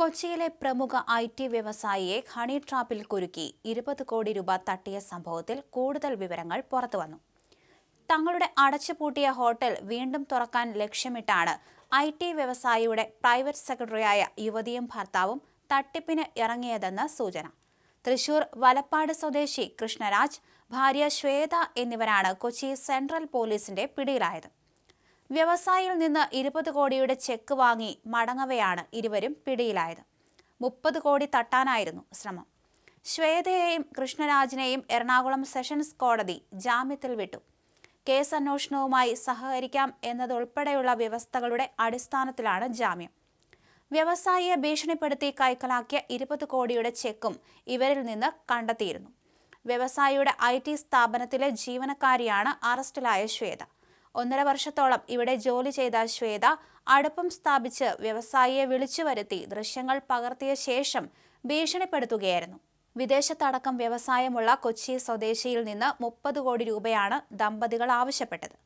കൊച്ചിയിലെ പ്രമുഖ I T വ്യവസായിയെ ഹണി ട്രാപ്പിൽ കുരുക്കി ഇരുപത് കോടി രൂപ തട്ടിയ സംഭവത്തിൽ കൂടുതൽ വിവരങ്ങൾ പുറത്തുവന്നു തങ്ങളുടെ അടച്ചുപൂട്ടിയ ഹോട്ടൽ വീണ്ടും തുറക്കാൻ ലക്ഷ്യമിട്ടാണ് ഐ ടി വ്യവസായിയുടെ പ്രൈവറ്റ് സെക്രട്ടറിയായ യുവതിയും ഭർത്താവും തട്ടിപ്പിന് ഇറങ്ങിയതെന്ന് സൂചന. തൃശൂർ വലപ്പാട് സ്വദേശി കൃഷ്ണരാജ് ഭാര്യ ശ്വേത എന്നിവരാണ് കൊച്ചി സെൻട്രൽ പോലീസിന്റെ പിടിയിലായത്. വ്യവസായിയിൽ നിന്ന് ഇരുപത് കോടിയുടെ ചെക്ക് വാങ്ങി മടങ്ങവെയാണ് ഇരുവരും പിടിയിലായത്. മുപ്പത് കോടി തട്ടാനായിരുന്നു ശ്രമം. ശ്വേതയെയും കൃഷ്ണരാജിനെയും എറണാകുളം സെഷൻസ് കോടതി ജാമ്യത്തിൽ വിട്ടു. കേസ് അന്വേഷണവുമായി സഹകരിക്കാം എന്നതുൾപ്പെടെയുള്ള വ്യവസ്ഥകളുടെ അടിസ്ഥാനത്തിലാണ് ജാമ്യം. വ്യവസായിയെ ഭീഷണിപ്പെടുത്തി കൈക്കലാക്കിയ ഇരുപത് കോടിയുടെ ചെക്കും ഇവരിൽ നിന്ന് കണ്ടെത്തിയിരുന്നു. വ്യവസായിയുടെ ഐ ടി സ്ഥാപനത്തിലെ ജീവനക്കാരിയാണ് അറസ്റ്റിലായ ശ്വേത. ഒന്നര വർഷത്തോളം ഇവിടെ ജോലി ചെയ്ത ശ്വേത അടുപ്പം സ്ഥാപിച്ച് വ്യവസായിയെ വിളിച്ചു വരുത്തി ദൃശ്യങ്ങൾ പകർത്തിയ ശേഷം ഭീഷണിപ്പെടുത്തുകയായിരുന്നു. വിദേശത്തടക്കം വ്യവസായമുള്ള കൊച്ചി സ്വദേശിയിൽ നിന്ന് മുപ്പത് കോടി രൂപയാണ് ദമ്പതികൾ ആവശ്യപ്പെട്ടത്.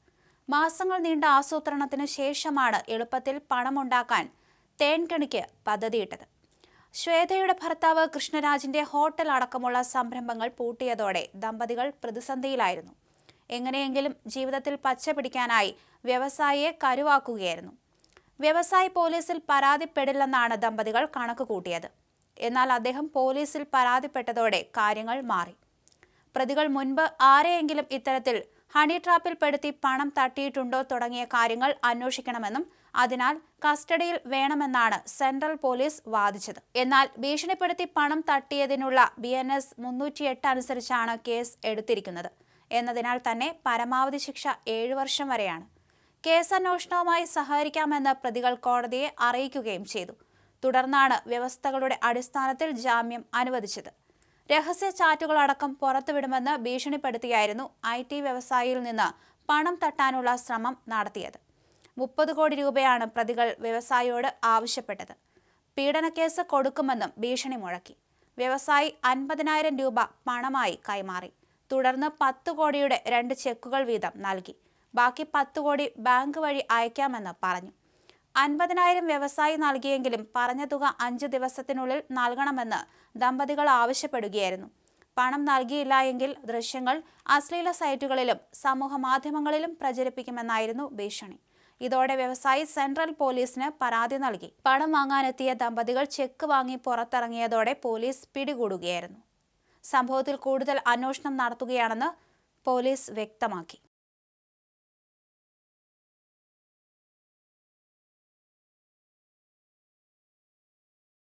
മാസങ്ങൾ നീണ്ട ആസൂത്രണത്തിന് ശേഷമാണ് എളുപ്പത്തിൽ പണമുണ്ടാക്കാൻ തേൻകണിക്ക് പദ്ധതിയിട്ടത്. ശ്വേതയുടെ ഭർത്താവ് കൃഷ്ണരാജിന്റെ ഹോട്ടൽ അടക്കമുള്ള സംരംഭങ്ങൾ പൂട്ടിയതോടെ ദമ്പതികൾ പ്രതിസന്ധിയിലായിരുന്നു. എങ്ങനെയെങ്കിലും ജീവിതത്തിൽ പച്ച പിടിക്കാനായി വ്യവസായിയെ കരുവാക്കുകയായിരുന്നു. വ്യവസായി പോലീസിൽ പരാതിപ്പെടില്ലെന്നാണ് ദമ്പതികൾ കണക്ക് കൂട്ടിയത്. എന്നാൽ അദ്ദേഹം പോലീസിൽ പരാതിപ്പെട്ടതോടെ കാര്യങ്ങൾ മാറി. പ്രതികൾ മുൻപ് ആരെയെങ്കിലും ഇത്തരത്തിൽ ഹണി ട്രാപ്പിൽ പെടുത്തി പണം തട്ടിയിട്ടുണ്ടോ തുടങ്ങിയ കാര്യങ്ങൾ അന്വേഷിക്കണമെന്നും അതിനാൽ കസ്റ്റഡിയിൽ വേണമെന്നാണ് സെൻട്രൽ പോലീസ് വാദിച്ചത്. എന്നാൽ ഭീഷണിപ്പെടുത്തി പണം തട്ടിയതിനുള്ള ബി എൻ എസ് മുന്നൂറ്റിയെട്ട് അനുസരിച്ചാണ് കേസ് എടുത്തിരിക്കുന്നത്. എന്നതിനാൽ തന്നെ പരമാവധി ശിക്ഷ ഏഴു വർഷം വരെയാണ്. കേസന്വേഷണവുമായി സഹകരിക്കാമെന്ന് പ്രതികൾ കോടതിയെ അറിയിക്കുകയും ചെയ്തു. തുടർന്നാണ് വ്യവസ്ഥകളുടെ അടിസ്ഥാനത്തിൽ ജാമ്യം അനുവദിച്ചത്. രഹസ്യ ചാറ്റുകളടക്കം പുറത്തുവിടുമെന്ന് ഭീഷണിപ്പെടുത്തിയായിരുന്നു ഐ ടി വ്യവസായിയിൽ നിന്ന് പണം തട്ടാനുള്ള ശ്രമം നടത്തിയത്. മുപ്പത് കോടി രൂപയാണ് പ്രതികൾ വ്യവസായിയോട് ആവശ്യപ്പെട്ടത്. പീഡനക്കേസ് കൊടുക്കുമെന്നും ഭീഷണി മുഴക്കി. വ്യവസായി അൻപതിനായിരം രൂപ പണമായി കൈമാറി. തുടർന്ന് പത്ത് കോടിയുടെ രണ്ട് ചെക്കുകൾ വീതം നൽകി. ബാക്കി പത്ത് കോടി ബാങ്ക് വഴി അയക്കാമെന്ന് പറഞ്ഞു. അൻപതിനായിരം വ്യവസായി നൽകിയെങ്കിലും പറഞ്ഞ തുക അഞ്ച് ദിവസത്തിനുള്ളിൽ നൽകണമെന്ന് ദമ്പതികൾ ആവശ്യപ്പെടുകയായിരുന്നു. പണം നൽകിയില്ല എങ്കിൽ ദൃശ്യങ്ങൾ അശ്ലീല സൈറ്റുകളിലും സമൂഹ മാധ്യമങ്ങളിലും പ്രചരിപ്പിക്കുമെന്നായിരുന്നു ഭീഷണി. ഇതോടെ വ്യവസായി സെൻട്രൽ പോലീസിന് പരാതി നൽകി. പണം വാങ്ങാനെത്തിയ ദമ്പതികൾ ചെക്ക് വാങ്ങി പുറത്തിറങ്ങിയതോടെ പോലീസ് പിടികൂടുകയായിരുന്നു. സംഭവത്തിൽ കൂടുതൽ അന്വേഷണം നടത്തുകയാണെന്ന് പോലീസ് വ്യക്തമാക്കി.